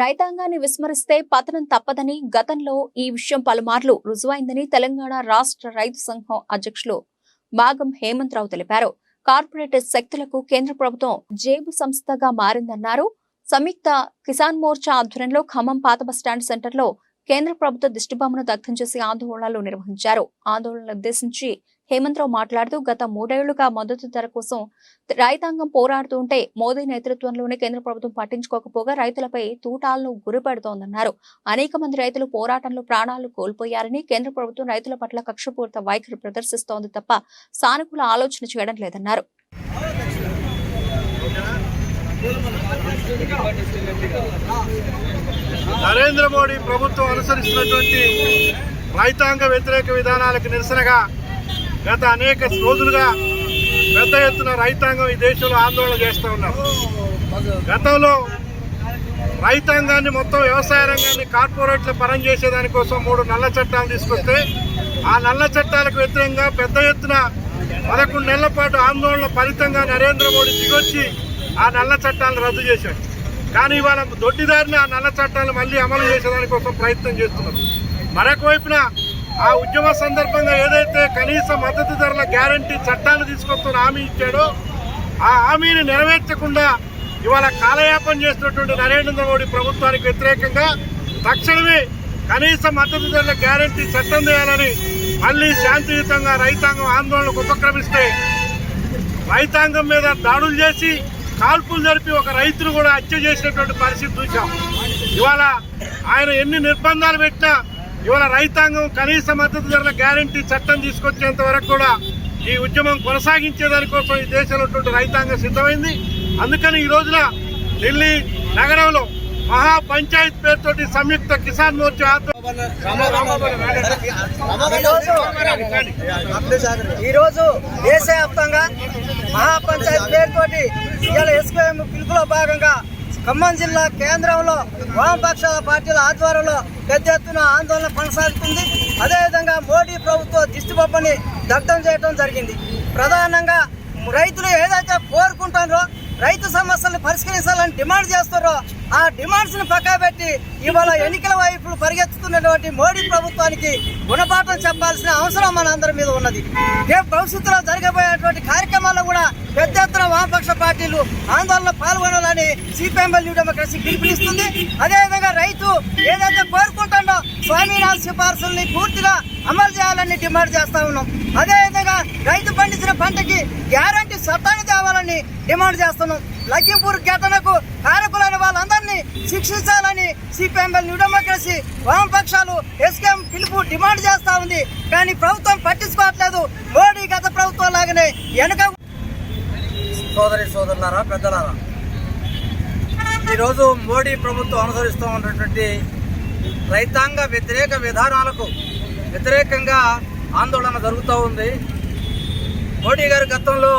రైతాంగాన్ని విస్మరిస్తే పతనం తప్పదని గతంలో ఈ విషయం పలుమార్లు రుజువైందని తెలంగాణ రాష్ట్ర రైతు సంఘం అధ్యక్షులు మాగం హేమంత్ రావు తెలిపారు. కార్పొరేట్ శక్తులకు కేంద్ర ప్రభుత్వం జేబు సంస్థగా మారిందన్నారు. సంయుక్త కిసాన్ మోర్చా ఆధ్వర్యంలో ఖమ్మం పాత బస్టాండ్ సెంటర్లో కేంద్ర ప్రభుత్వ దిష్టిబొమ్మను దగ్ధం చేసి ఆందోళనలు నిర్వహించారు. ఆందోళనలు ఉద్దేశించి హేమంత్ రావు మాట్లాడుతూ గత మూడేళ్ళుగా మద్దతు ధర కోసం రైతాంగం పోరాడుతుంటే మోదీ నేతృత్వంలోనే కేంద్ర ప్రభుత్వం పట్టించుకోకపోగా రైతులపై తూటాలను గురిపెడుతోందన్నారు. అనేక మంది రైతులు పోరాటంలో ప్రాణాలు కోల్పోయారని కేంద్ర ప్రభుత్వం రైతుల పట్ల కక్షపూరిత వైఖరి ప్రదర్శిస్తోంది తప్ప సానుకూల ఆలోచన చేయడం లేదన్నారు. నరేంద్ర మోడీ ప్రభుత్వం అనుసరిస్తున్నటువంటి రైతాంగ వ్యతిరేక విధానాలకు నిరసనగా గత అనేక రోజులుగా పెద్ద ఎత్తున రైతాంగం ఈ దేశంలో ఆందోళన చేస్తూ ఉన్నారు. గతంలో రైతాంగాన్ని మొత్తం వ్యవసాయ రంగాన్ని కార్పొరేట్ల పరం చేసేదానికోసం మూడు నల్ల చట్టాలు తీసుకొస్తే ఆ నల్ల చట్టాలకు వ్యతిరేకంగా పెద్ద ఎత్తున పదకొండు నెలల పాటు ఆందోళన ఫలితంగా నరేంద్ర మోడీ దిగొచ్చి ఆ నల్ల చట్టాలను రద్దు చేశాడు కానీ ఇవాళ దొడ్డిదారిని ఆ నల్ల చట్టాలను మళ్ళీ అమలు చేసేదానికోసం ప్రయత్నం చేస్తున్నారు. మరొక వైపున ఆ ఉద్యమ సందర్భంగా ఏదైతే కనీస మద్దతు ధరల గ్యారంటీ చట్టాన్ని తీసుకొస్తున్న హామీ ఇచ్చాడో ఆ హామీని నెరవేర్చకుండా ఇవాళ కాలయాపన చేస్తున్నటువంటి నరేంద్ర మోడీ ప్రభుత్వానికి వ్యతిరేకంగా తక్షణమే కనీస మద్దతు ధరల గ్యారంటీ చట్టం చేయాలని మళ్ళీ శాంతియుతంగా రైతాంగం ఆందోళనకు ఉపక్రమిస్తే రైతాంగం మీద దాడులు చేసి కాల్పులు జరిపి ఒక రైతును కూడా హత్య చేసినటువంటి పరిస్థితి చూసాం ఇవాళ ఆయన ఎన్ని నిర్బంధాలు పెట్టినా ఇవాళ రైతాంగం కనీస మద్దతు ధరల గ్యారంటీ చట్టం తీసుకొచ్చేంత వరకు కూడా ఈ ఉద్యమం కొనసాగించే దానికోసం ఈ దేశంలో రైతాంగం సిద్ధమైంది. అందుకని ఈ రోజున ఢిల్లీ నగరంలో పంచాయత్ పేరుతో సంయుక్త కిసాన్ మోర్చా ఈరోజు దేశవ్యాప్తంగా మహాపంచాయత్ పేరుతోటి ఇవాళ ఎస్కేఎం పిలుపులో భాగంగా ఖమ్మం జిల్లా కేంద్రంలో వామపక్షాల పార్టీల ఆధ్వర్యంలో పెద్ద ఎత్తున ఆందోళన కొనసాగుతుంది. అదేవిధంగా మోడీ ప్రభుత్వ దిష్టిబొమ్మని దగ్ధం చేయడం జరిగింది. ప్రధానంగా రైతులు ఏదైతే కోరుకుంటారో రైతు సమస్యలను పరిష్కరించాలని డిమాండ్ చేస్తారో ఆ డిమాండ్స్ని పక్కా పెట్టి ఇవాళ ఎన్నికల వైపు పరిగెత్తుతున్నటువంటి మోడీ ప్రభుత్వానికి గుణపాఠం చెప్పాల్సిన అవసరం మన అందరి మీద ఉన్నది. రేపు భవిష్యత్తులో జరగబోయేటువంటి కార్యక్రమాల్లో కూడా పెద్ద ఎత్తున వామపక్ష పార్టీలు ఆందోళనలో పాల్గొనాలని సిపిఎంఎల్ న్యూ డెమోక్రసీ పిలుపునిస్తుంది. అదేవిధంగా రైతు ఏదైతే కోరుకుంటాడో స్వామినాథ్ సిఫార్సుల్ని పూర్తిగా అమలు చేయాలని డిమాండ్ చేస్తా ఉన్నాం. అదేవిధంగా రైతు పండించిన పంటకి గ్యారంటీ చట్టాన్ని తేవాలని డిమాండ్ చేస్తున్నాం. లక్కింపూర్ ఘటనకు కారకులైన వాళ్ళందరినీ శిక్షించాలని సిపిఎంఎల్ న్యూ డెమోక్రసీ వామపక్షాలు ఎస్కేఎం పిలుపు డిమాండ్ చేస్తా ఉంది. కానీ ప్రభుత్వం పట్టించుకోవట్లేదు. మోడీ గత ప్రభుత్వం లాగానే వెనక సోదరి సోదరులారా పెద్దలారా ఈరోజు మోడీ ప్రభుత్వం అనుసరిస్తూ ఉన్నటువంటి రైతాంగ వ్యతిరేక విధానాలకు వ్యతిరేకంగా ఆందోళన జరుగుతూ ఉంది. మోడీ గారి గతంలో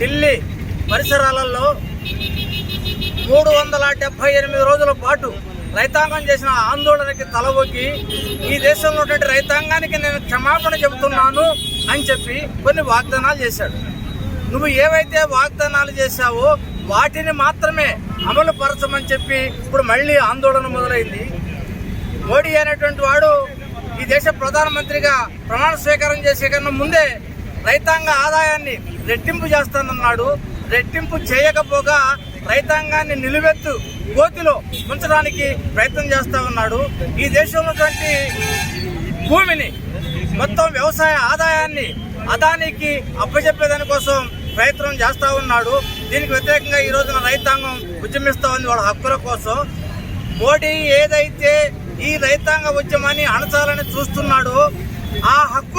ఢిల్లీ పరిసరాలలో మూడు వందల డెబ్బై ఎనిమిది రోజుల పాటు రైతాంగం చేసిన ఆందోళనకి తలవొగ్గి ఈ దేశంలో ఉన్నటువంటి రైతాంగానికి నేను క్షమాపణ చెబుతున్నాను అని చెప్పి కొన్ని వాగ్దానాలు చేశాడు. నువ్వు ఏవైతే వాగ్దానాలు చేశావో వాటిని మాత్రమే అమలు పరచమని చెప్పి ఇప్పుడు మళ్ళీ ఆందోళన మొదలైంది. మోడీ అనేటువంటి వాడు ఈ దేశ ప్రధానమంత్రిగా ప్రమాణ స్వీకారం చేసే కన్నా ముందే రైతాంగ ఆదాయాన్ని రెట్టింపు చేస్తానన్నాడు. రెట్టింపు చేయకపోగా రైతాంగాన్ని నిలువెత్తు కోతిలో ఉంచడానికి ప్రయత్నం చేస్తా ఉన్నాడు. ఈ దేశంలో భూమిని మొత్తం వ్యవసాయ ఆదాయాన్ని అదానికి అప్పచెప్పేదాని కోసం ప్రయత్నం చేస్తూ ఉన్నాడు. దీనికి వ్యతిరేకంగా ఈ రోజున రైతాంగం ఉద్యమిస్తా ఉంది వాళ్ళ హక్కుల కోసం. మోడీ ఏదైతే ఈ రైతాంగ ఉద్యమాన్ని అణచాలని చూస్తున్నాడు. ఆ హక్కు